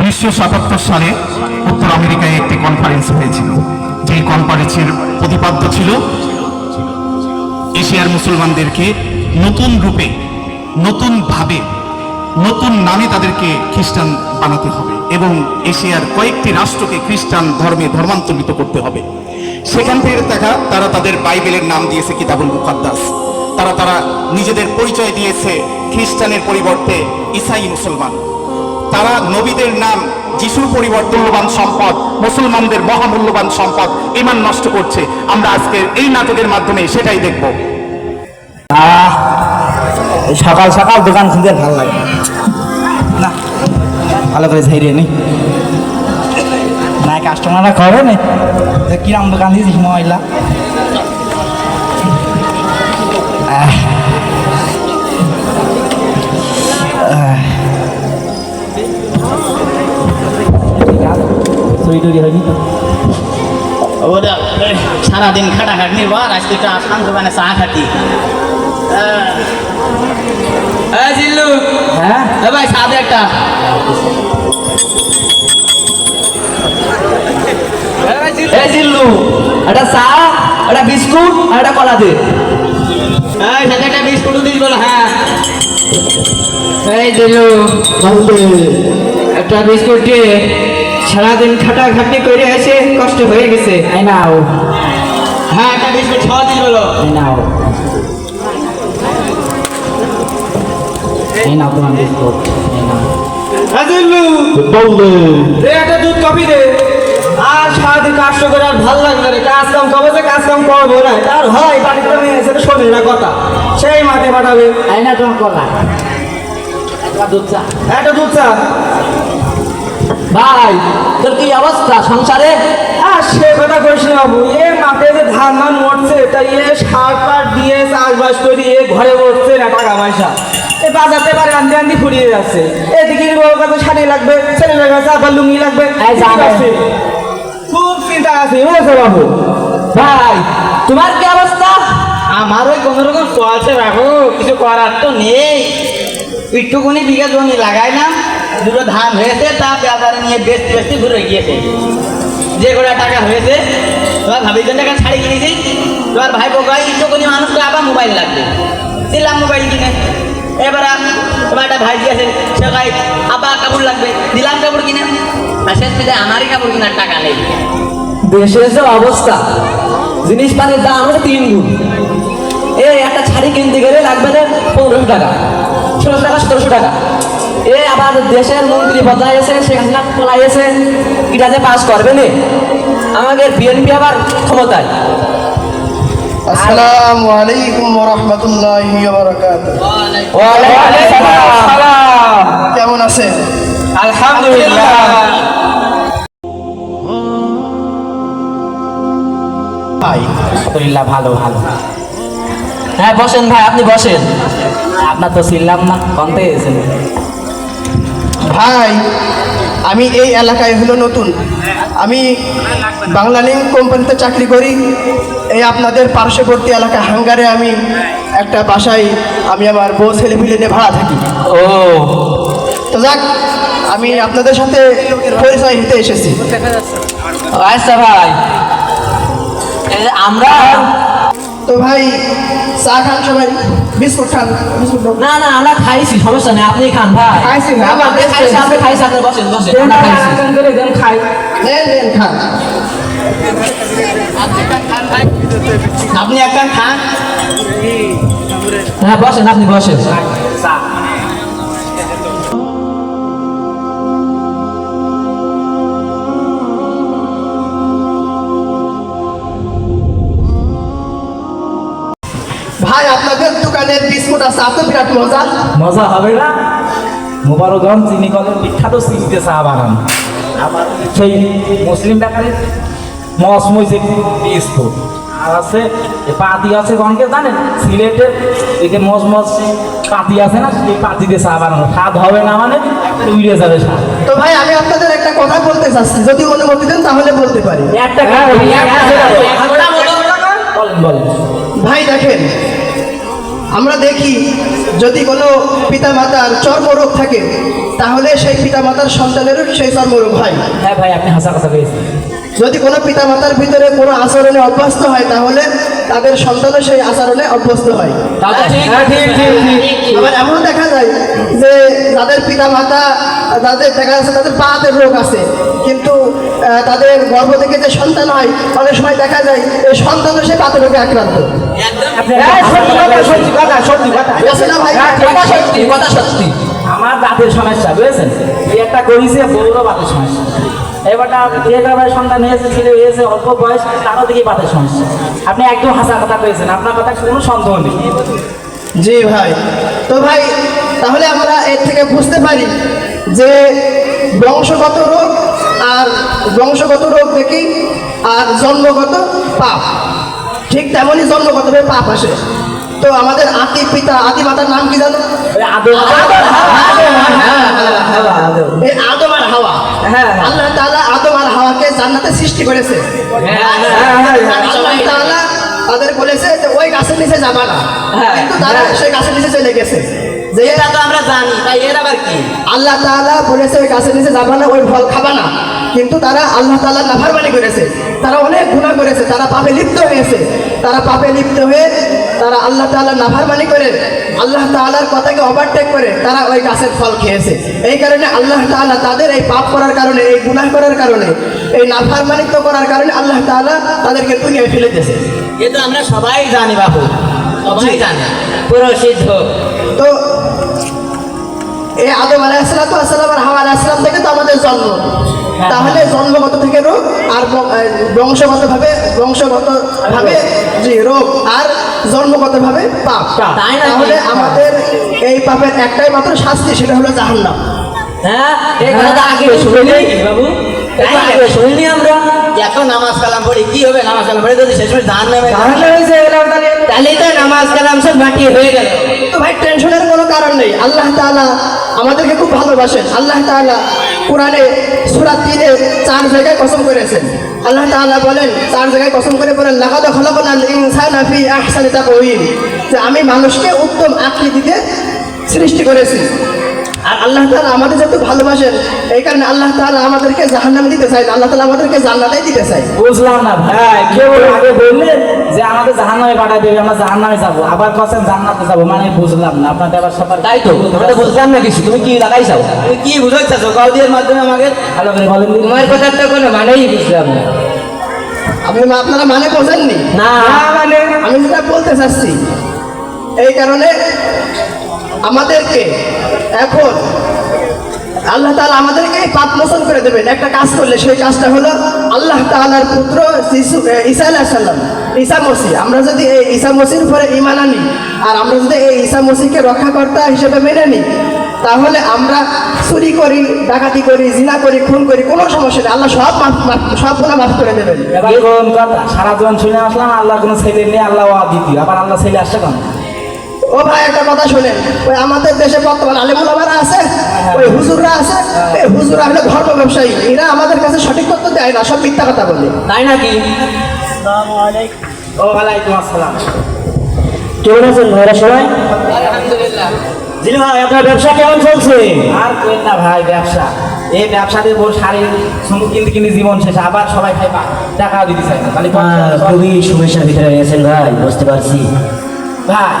উনিশশো সাতাত্তর সালে উত্তর আমেরিকায় একটি কনফারেন্স হয়েছিল। যেই কনফারেন্সের প্রতিপাদ্য ছিল, এশিয়ার মুসলমানদেরকে নতুন রূপে, নতুন ভাবে, নতুন নামে তাদেরকে খ্রিস্টান বানাতে হবে এবং এশিয়ার কয়েকটি রাষ্ট্রকে খ্রিস্টান ধর্মে ধর্মান্তরিত করতে হবে। সেখান থেকে দেখা, তারা তাদের বাইবেলের নাম দিয়েছে কিতাবুল মুকাদ্দাস। তারা তারা নিজেদের পরিচয় দিয়েছে খ্রিস্টানের পরিবর্তে ইসাই মুসলমান। তারা নবীদের নাম যিশুর পরিবর্তে মূল্যবান সম্পদ, মুসলমানদের মহামূল্যবান সম্পদ, ইমান নষ্ট করছে। আমরা আজকে এই নাটকের মাধ্যমে সেটাই দেখব। সকাল সকাল দোকান খুলতে ভালো লাগে না। ভালো করে ঝাইরে নি। না কাস্টমাররা করে নে কিরাম দোকান দিয়েছিস মহিলা চুরি টুরি হয়নি তো সারাদিন খাটাখাটনির পর আজকে একটু আসাম দোকানে চা খাটি হ্যাঁ জিল্লু। হ্যাঁ? ভাই চা দে একটা। এ জিল্লু একটা চা একটা বিস্কুট আর একটা কলা দে। এই সাথে একটা বিস্কুট দিস বলো হ্যাঁ। এই জিল্লু একটা বিস্কুট দিয়ে সারাদিন খাটাখাটনি করে এসে কষ্ট হয়ে গেছে। এই নাও হ্যাঁ একটা বিস্কুট ছ দিস বলো। এই নাও এই নাও তোমার বিস্কুট এই নাও দে একটা দুধ কফি দে। আর সারাদিন কাজ করে আর ভালো লাগবে রে। কাজ কাম কবে যে কাজ কাম করব না। তার হয় বাড়িতে মেয়ে এসে শোনে না কথা। সেই মাঠে পাঠাবে। এই না তোমার কলা তোমার দুধ চা। একটা দুধ চা। ভাই তোর কি অবস্থা সংসারে? আর সে কথা কইস না বাবু এ মাঠে যে ধান ধান মরছে তাই এ সার পার দিয়ে চাষবাস করে এ ঘরে বসছে না টাকা পয়সা। এ বাজাতে পারে আন্দি আন্দি ফুরিয়ে যাচ্ছে। এদিকে বউ কাছে শাড়ি লাগবে ছেলের কাছে আবার লুঙ্গি লাগবে। খুব চিন্তা আছে বুঝেছ বাবু? ভাই তোমার কি অবস্থা? আমার ওই কোনো রকম চলছে বাবু কিছু করার তো নেই। একটুকুনি বিঘা জমি লাগাই না দুটো ধান হয়েছে, তা বাজারে নিয়ে বেচতে বেচতে ঘুরে গিয়েছে। যে কটা টাকা হয়েছে তোমার ভাবির জন্য একটা শাড়ি কিনেছি। তোমার ভাই বোকাই একটুকুনি মানুষকে আবার মোবাইল লাগবে। দিলাম মোবাইল কিনে। এবার তোমার একটা ভাই দিয়েছে সে ভাই আবার কাপড় লাগবে? দিলাম কাপড় কিনে। আর শেষ পেতে আমারই কাপড় কেনার টাকা নেই। দেশের যে অবস্থা। জিনিসপাতির দাম হচ্ছে তিন গুণ। এই একটা শাড়ি কিনতে গেলে লাগবে না পনেরোশো টাকা, ষোলোশো টাকা, সতেরোশো টাকা। এ আবার দেশের মন্ত্রী বদলাই এসে সেখানে পলাই এসে এটা যে পাস করবে না। আমাদের বিএনপি আবার ক্ষমতায়। আসসালামু আলাইকুম রহমতুল্লাহি কেমন আছেন? আলহামদুলিল্লাহ ভাই আলহামদুলিল্লাহ ভালো ভালো। হ্যাঁ বসেন ভাই আপনি বসেন। আপনার তো চিনলাম না কমতে এসেছেন ভাই আমি এই এলাকায় হলো নতুন। আমি বাংলা লিঙ্ক কোম্পানিতে চাকরি করি। এই আপনাদের পার্শ্ববর্তী এলাকা হাঙ্গারে আমি একটা বাসায় আমি আমার বউ ছেলে মিলে নিয়ে ভাড়া থাকি। ও। তো যাক আমি আপনাদের সাথে পরিচয় হতে এসেছি। আচ্ছা ভাই। আমরা তো ভাই চা খান সবাই বিস্কুট খান বিস্কুট দাও। না না আমরা খাইছি সমস্যা নেই আপনি খান ভাই খাইছি না, আবার আপনি খাইছি আপনি খাইছি আপনি বসেন বসেন আমরা খাইছি নেন নেন খান আপনি একটা খান হ্যাঁ বসেন আপনি বসেন ভাই দোকানের বিস্কুট আছে আপনি বিরাট মজা মজা হবে না মোবারকগঞ্জ চিনি কলের বিখ্যাত চিনিতে চা বানান আবার সেই মুসলিম ডাকারের মসমই বিস্কুট আর আছে এ পাতি আছে কনকে জানেন সিলেটের একে মজ মজ পাতি আছে না সেই পাতিতে চা বানানো স্বাদ হবে না মানে উড়ে যাবে স্বাদ তো ভাই আমি আপনাদের একটা কথা বলতে চাচ্ছি যদি অনুমতি দেন তাহলে বলতে পারি একটা বলেন বলেন ভাই দেখেন আমরা দেখি যদি কোনো পিতামাতার চর্মরোগ থাকে তাহলে সেই পিতামাতার সন্তানেরও সেই চর্মরোগ হয়। হ্যাঁ ভাই আপনি হাসা কথা কয়েছেন যদি কোনো পিতামাতার ভিতরে কোনো আচরণে অভ্যস্ত হয় তাহলে তাদের সন্তানও সেই আচরণে অভ্যস্ত হয়। হ্যাঁ, ঠিক আবার এমন দেখা যায় যে যাদের পিতা মাতা তাদের দেখা যাচ্ছে তাদের পাতের রোগ আছে কিন্তু তাদের গর্ভ থেকে যে সন্তান হয় অনেক সময় দেখা যায় এই সন্তানও সে পাতের রোগে আক্রান্ত। আমার দাঁতের সমস্যা বুঝেছেন? এই একটা করেছে বউরও বাতের সমস্যা। এবারটা বিয়ে সন্তান হয়েছে ছেলে হয়েছে অল্প বয়স তারও দিকে বাতের সমস্যা। আপনি একদম হাসা কথা কয়েছেন আপনার কথা কোনো সন্দেহ নেই। জি ভাই। তো ভাই তাহলে আমরা এর থেকে বুঝতে পারি যে বংশগত রোগ আর বংশগত রোগ দেখি আর জন্মগত পাপ। ঠিক তেমনই জন্মগতভাবে পাপ আসে তো আমাদের আদি পিতা আদি মাতার নাম কি জানো ওই আদম আর হাওয়া হ্যাঁ। আল্লাহ তাআলা আদম আর হাওয়াকে জান্নাতে সৃষ্টি করেছে আল্লাহ তাদের বলেছে যে ওই গাছের নিচে যাবা না হ্যাঁ। কিন্তু তারা সেই গাছের নিচে চলে গেছে তো আমরা জানি তাই এর আবার কি আল্লাহ তাআলা বলেছে ওই গাছের নিচে যাবা না ওই ফল খাবা না কিন্তু তারা আল্লাহ তাআলা নাফরমানি করেছে তারা অনেক গুনাহ করেছে তারা পাপে লিপ্ত হয়েছে তারা পাপে লিপ্ত হয়ে তারা আল্লাহ তাআলা নাফরমানি করে আল্লাহ তাআলার কথাকে ওভারটেক করে তারা ওই গাছের ফল খেয়েছে। এই কারণে আল্লাহ তাআলা তাদের এই পাপ করার কারণে এই গুনাহ করার কারণে এই নাফরমানিত্ব করার কারণে আল্লাহ তাআলা তাদেরকে দুনিয়ায় ফেলে দিয়েছে। এ তো আমরা সবাই জানি বাবু সবাই জানি পুরো সিদ্ধ তো এই আদম আলাইসালাম আর হাওয়া আলাইসালাম থেকে তো আমাদের জন্ম। তাহলে জন্মগত থেকে রোগ আর বংশগত ভাবে বংশগত ভাবে জি রোগ আর জন্মগত ভাবে পাপ? তাহলে আমাদের এই পাপের একটাই মাত্র শাস্তি সেটা হলো জাহান্নাম। হ্যাঁ এই কথাটা আগে শুনিনি। বাবু। আগে শুনিনি আমরা। এখন নামাজ কালাম পড়ি কি হবে নামাজ কালাম পড়ে? যদি শেষ ধান নেমে তাহলে? তো নামাজ কালাম সব মাটি হয়ে গেল। তো ভাই টেনশনের কোনো কারণ নেই। আল্লাহ তাআলা আমাদেরকে খুব ভালোবাসেন। আল্লাহ তাআলা কোরআনে সূরা তিনে চার জায়গায় কসম করেছেন। আল্লাহ তাআলা বলেন, চার জায়গায় কসম করে বলেন আহসানি তাকওয়িম। যে আমি মানুষকে উত্তম আকৃতিতে সৃষ্টি করেছি। আর আল্লাহ তালা আমাদের যেহেতু ভালোবাসেন, এই কারণে আল্লাহ তাআলা আমাদেরকে জাহান্নাম দিতে চাই আল্লাহ তাআলা আমাদেরকে জান্নাতেই দিতে চাই বুঝলাম না ভাই, কেউ আগে বললেন যে আমাদের জাহান নামে পাঠাই দেবে আমরা জাহান নামে যাব। আবার কথা জান্নাতে যাব মানে বুঝলাম না। আপনাদের আবার সবার তাই তো বুঝলাম না কিছু। তুমি কি লাগাইছাও তুমি কি বুঝাইছো কাউদিয়ার মাধ্যমে আমাকে ভালো করে বলেন। তোমার কথার তো কোনো মানেই বুঝলাম না। আপনি আপনারা মানে বোঝেননি? না মানে আমি যেটা বলতে চাচ্ছি এই কারণে আমাদেরকে এখন আল্লাহ তাআলা আমাদেরকে পাপ মোচন করে দেবেন। একটা কাজ করলে সেই কাজটা হলো আল্লাহ তাআলার পুত্র ঈসা আলাইহিস সালাম, ঈসা মসি আমরা যদি এই ঈসা মসির উপরে ঈমান আনি আর আমরা যদি এই ঈসা মসিকে রক্ষাকর্তা হিসেবে মেনে নিই, তাহলে আমরা চুরি করি, ডাকাতি করি, জিনা করি, খুন করি, কোনো সমস্যা নেই। আল্লাহ সব সব গুণা মাফ করে দেবেন। সারা জীবন শুনে আসলাম, আল্লাহ কোনো ছেলে নেই, আল্লাহ দ্বিতীয় আবার আল্লাহ ছেলে আসছে কেন ও ভাই একটা কথা শুনেন। ওই আমাদের দেশে বর্তমান আলেমুল আমারা আছে ওই হুজুররা আছে এই হুজুররা হলো ধর্ম ব্যবসায়ী। এরা আমাদের কাছে সঠিক তথ্য দেয় না সব মিথ্যা কথা বলে। তাই নাকি? ও ওয়ালাইকুম আসসালাম। কেমন আছেন ভাইরা সবাই? আলহামদুলিল্লাহ। জিলু ভাই আপনার ব্যবসা কেমন চলছে? আর কেন না ভাই ব্যবসা। এই ব্যবসাতে বোর শাড়ি সুন্দর কিনতে কিনে জীবন শেষ আবার সবাই খাইবা। টাকা দিতে চাই না তাহলে খুবই সমস্যার ভিতরে রয়েছেন ভাই বুঝতে পারছি। ভাই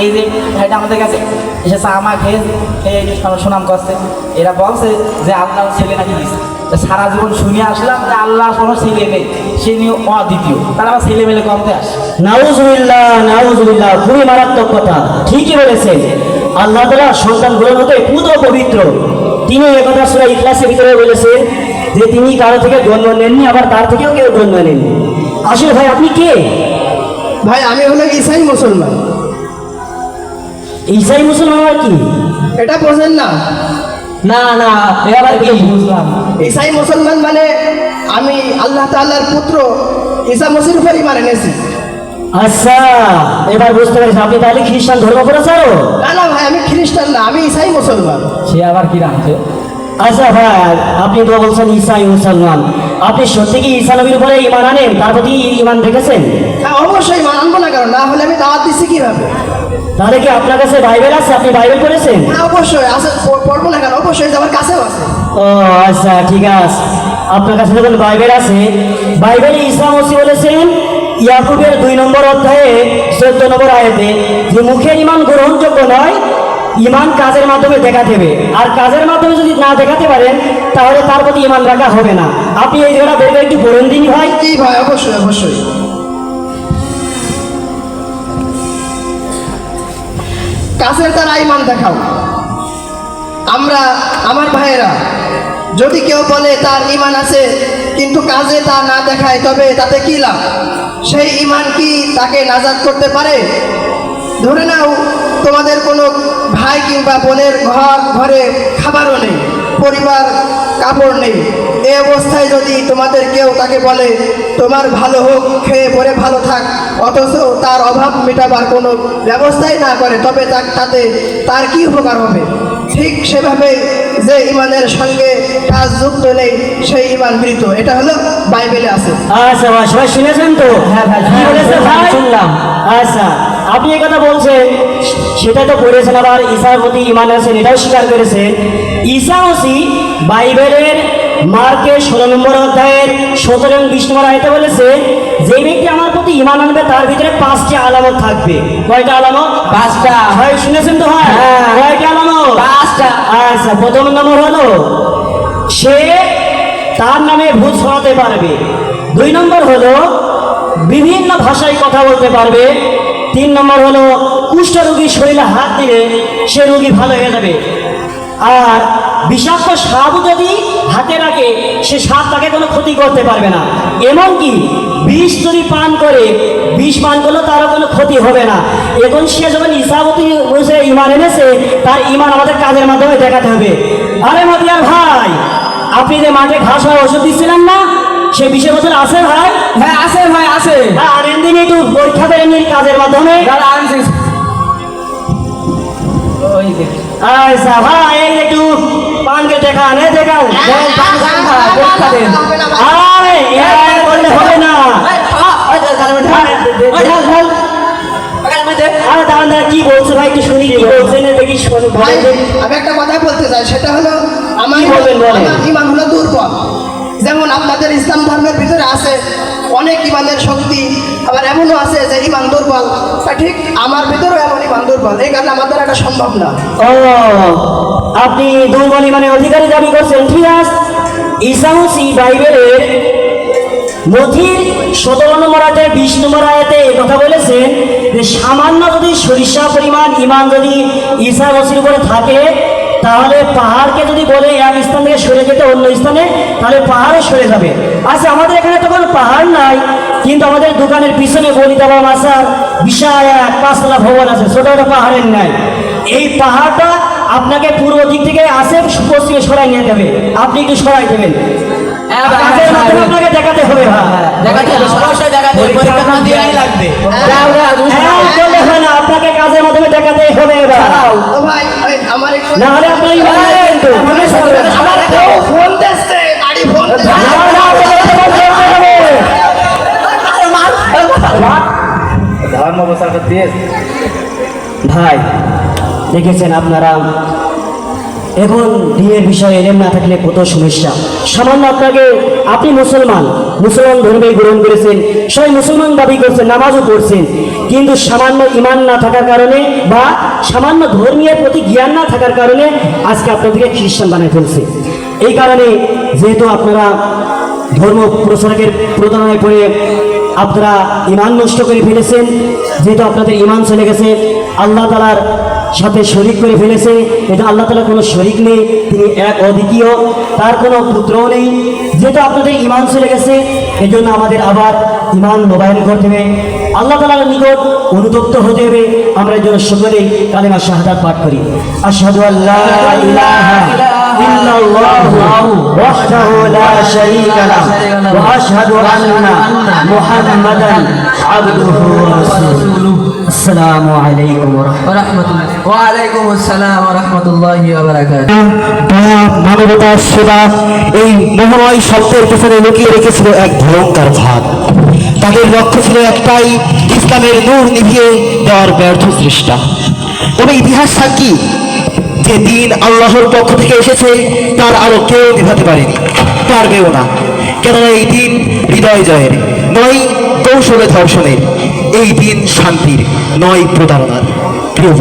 এই যে ভাইটা আমাদের কাছে এসে চা খেয়ে খেয়ে এই সুনাম করছে। এরা বলছে যে আল্লাহ ছেলে নাকি দিচ্ছে তা সারা জীবন শুনে আসলাম যে আল্লাহ কোনো ছেলে নেই সে নিয়ে অদ্বিতীয়। তাহলে আমার ছেলে মেলে কমতে আসে। নাউজুবিল্লাহ নাউজুবিল্লাহ খুবই মারাত্মক কথা। ঠিকই বলেছেন। আল্লাহ তালা সন্তানগুলোর মতো পুত পবিত্র। তিনি একথা সুরা ইখলাসের ভিতরে বলেছেন যে তিনি কারও থেকে জন্ম নেননি আবার তার থেকেও কেউ জন্ম নেননি। আসলে ভাই আপনি কে? ভাই আমি হলো ইসাই মুসলমান। ইসাই মুসলমান কি? এটা বোঝেন না। না না এবার কি? বুঝলাম। ইসাই মুসলমান মানে আমি আল্লাহ তাআলার পুত্র ঈসা মসির উপর ইমান এনেছি আচ্ছা এবার বুঝতে পারছি। আপনি তাহলে খ্রিস্টান ধর্ম প্রচারও না না ভাই আমি খ্রিস্টান না আমি ইসাই মুসলমান। সে আবার কি রাখছে? আচ্ছা ভাই আপনি তো বলছেন ঈসাই মুসলমান। আপনি সত্যি কি ঈসা নবীর উপরে ইমান আনেন? তার প্রতি ইমান রেখেছেন হ্যাঁ অবশ্যই ইমান আনব না কারণ না হলে আমি দাওয়াত দিচ্ছি কীভাবে? তাহলে কি আপনার কাছে বাইবেল আছে? আপনি বাইবেল পড়েছেন? হ্যাঁ অবশ্যই। আছে পড়ব না কেন? অবশ্যই আমার কাছেও আছে। ও আচ্ছা ঠিক আছে। আপনার কাছে যখন বাইবেল আছে বাইবেলে ঈসা মসি বলেছেন ইয়াকুবের দুই নম্বর অধ্যায়ে চোদ্দ নম্বর আয়াতে যে মুখের ইমান গ্রহণযোগ্য নয় ইমান কাজের মাধ্যমে দেখা দেবে আর কাজের মাধ্যমে যদি না দেখাতে পারেন তাহলে তার প্রতি ইমান রাখা হবে না। আপনি এই জায়গাটা বের একটু পড়েন দিনই ভাই। কি ভাই অবশ্যই অবশ্যই। কাছের তারা ইমান দেখাও। আমরা, আমার ভাইয়েরা, যদি কেউ বলে তার ইমান আছে, কিন্তু কাজে তা না দেখায়, তবে তাতে কি লাভ? সেই ইমান কি তাকে নাজাদ করতে পারে? ধরে নাও, তোমাদের কোনো ভাই কিংবা বোনের ঘর, ঘরে খাবারও নেই, পরিবার কাপড় নেই। এ অবস্থায় যদি তোমাদের কেউ তাকে বলে তোমার ভালো হোক খেয়ে পরে ভালো থাক অথচ তার অভাব মেটাবার কোনো ব্যবস্থাই না করে তবে তার তাতে তার কি উপকার হবে? ঠিক সেভাবে যে ইমানের সঙ্গে কাজ যুক্ত নেই সেই ইমান মৃত। এটা হলো বাইবেলে আছে। আচ্ছা সবাই শুনেছেন তো? হ্যাঁ ভাই? শুনলাম। আচ্ছা। আপনি এই কথা বলছেন সেটা তো পড়েছেন আবার ঈশার প্রতি ইমান আছেন এটাও স্বীকার করেছেন। ঈশা ওসি বাইবেলের মার্কের ষোলো নম্বর অধ্যায়ের সতেরো এবং বিশ নম্বর আয়তে বলেছে যে ব্যক্তি আমার প্রতি ইমান আনবে তার ভিতরে পাঁচটি আলামত থাকবে। কয়টা আলামত? পাঁচটা। হয় শুনেছেন তো হয়? কয়টা আলামত? পাঁচটা। আচ্ছা প্রথম নম্বর হলো সে তার নামে ভূত ছড়াতে পারবে। দুই নম্বর হলো বিভিন্ন ভাষায় কথা বলতে পারবে। তিন নম্বর হলো, কুষ্ঠ রোগীর শরীরে হাত দিলে সে রোগী ভালো হয়ে যাবে। আর বিষাক্ত সাপ যদি হাতে রাখে, সে সাপ তাকে কোনো ক্ষতি করতে পারবে না। এমনকি বিষ যদি পান করে, বিষ পান করলেও তারও কোনো ক্ষতি হবে না। এখন সে যখন ইসাবতি বসে ইমান এনেছে, তার ইমান আমাদের কাজের মাধ্যমে দেখাতে হবে। আরে মদিয়ার ভাই, আপনি যে মাঠে ঘাস হয় ওষুধ দিচ্ছিলেন না? সে বিশেষ বছর আছে ভাই হ্যাঁ আছে ভাই আছে হ্যাঁ, আর দিন একটু পরীক্ষা নিন কাজের মাধ্যমে আচ্ছা ভাই এই একটু পানকে দেখান এই দেখান দেন, পান খান পরীক্ষা দেন। আরে এর করলে হবে না কি বলছো ভাই একটু শুনি কি বলছেন দেখি আমি একটা কথা বলতে চাই সেটা হলো? আমার ইমান হলো দুর্বল যেমন আপনাদের ইসলাম ধর্মের ভিতরে আছে, অনেক ইমানের শক্তি, আবার এমনও আছে যে ইমান দুর্বল। তা ঠিক আমার ভিতরেও এমন ইমান দুর্বল, এই কারণে আমাদের এটা সম্ভব না। আপনি দুর্বল মানে অধিকারী দাবি করছেন, ঠিক আছে? ইসামসি বাইবেলের মথির সতেরো নম্বর আয়তে বিশ নম্বর আয়াতে কথা বলেছেন যে সামান্য যদি সরিষা পরিমাণ ইমান যদি ঈসা মসির উপরে থাকে তাহলে পাহাড়কে যদি বলে এক স্থান থেকে সরে যেতে অন্য স্থানে তাহলে পাহাড়ও সরে যাবে। আচ্ছা আমাদের এখানে তো কোনো পাহাড় নাই কিন্তু আমাদের দোকানের পিছনে বলিদাবা মাসার বিশাল এক পাঁচতলা ভবন আছে ছোট একটা পাহাড়ের নাই এই পাহাড়টা আপনাকে পূর্ব দিক থেকে আসে পশ্চিমে সরাই নিয়ে যাবে। আপনি একটু সরাই দেবেন। হ্যাঁ হ্যাঁ, মাধ্যমে হ্যাঁ। আপনাকে দেখাতে হবে আপনাকে কাজের মাধ্যমে দেখাতে হবে না হলে আপনার। আমার কেউ ফোন দিচ্ছে গাড়ি ফোন। ধর্ম প্রচার ভাই দেখেছেন আপনারা এখন বিয়ের বিষয়ে এলেম না থাকলে কত সমস্যা সামান্য আপনাকে আপনি মুসলমান মুসলমান ধর্মে গ্রহণ করেছেন, সবাই মুসলমান দাবি করছেন, নামাজও পড়ছেন। কিন্তু সামান্য ইমান না থাকার কারণে বা সামান্য ধর্মীয় প্রতি জ্ঞান না থাকার কারণে আজকে আপনাদেরকে খ্রিস্টান বানিয়ে ফেলছে। এই কারণে যেহেতু আপনারা ধর্ম প্রচারকের প্রতারণায় পড়ে আপনারা ইমান নষ্ট করে ফেলেছেন, যেহেতু আপনাদের ইমান চলে গেছে, আল্লাহ তালার সাথে শরিক করে ফেলেছে। এটা আল্লাহ তালা কোনো শরিক নেই, তিনি এক অদ্বিতীয়, তার কোনো পুত্রও নেই। যেহেতু আপনাদের ইমান চলে গেছে এই আমাদের আবার ইমান মোবাইল করতে হবে। আল্লাহ তালার নিকট অনুতপ্ত হতে হবে। আমরা জন্য সকলেই কালেমা শাহাদাত পাঠ করি। আশহাদু আল্লাহ সেবা এই মোহময় শব্দের পেছনে লুকিয়ে রেখেছিল এক ভয়ঙ্কর ভাগ তাদের লক্ষ্য ছিল একটাই ইসলামের নূর নিভিয়ে দেওয়ার ব্যর্থ চেষ্টা তবে ইতিহাস সাক্ষী যে দিন আল্লাহর পক্ষ থেকে এসেছে, তার আরও কেউ নিভাতে পারেনি, পারবেও না। কেননা এই দিন হৃদয় জয়ের, নয় কৌশলে ধর্ষণের, এই দিন শান্তির, নয় প্রতারণার। প্রিয়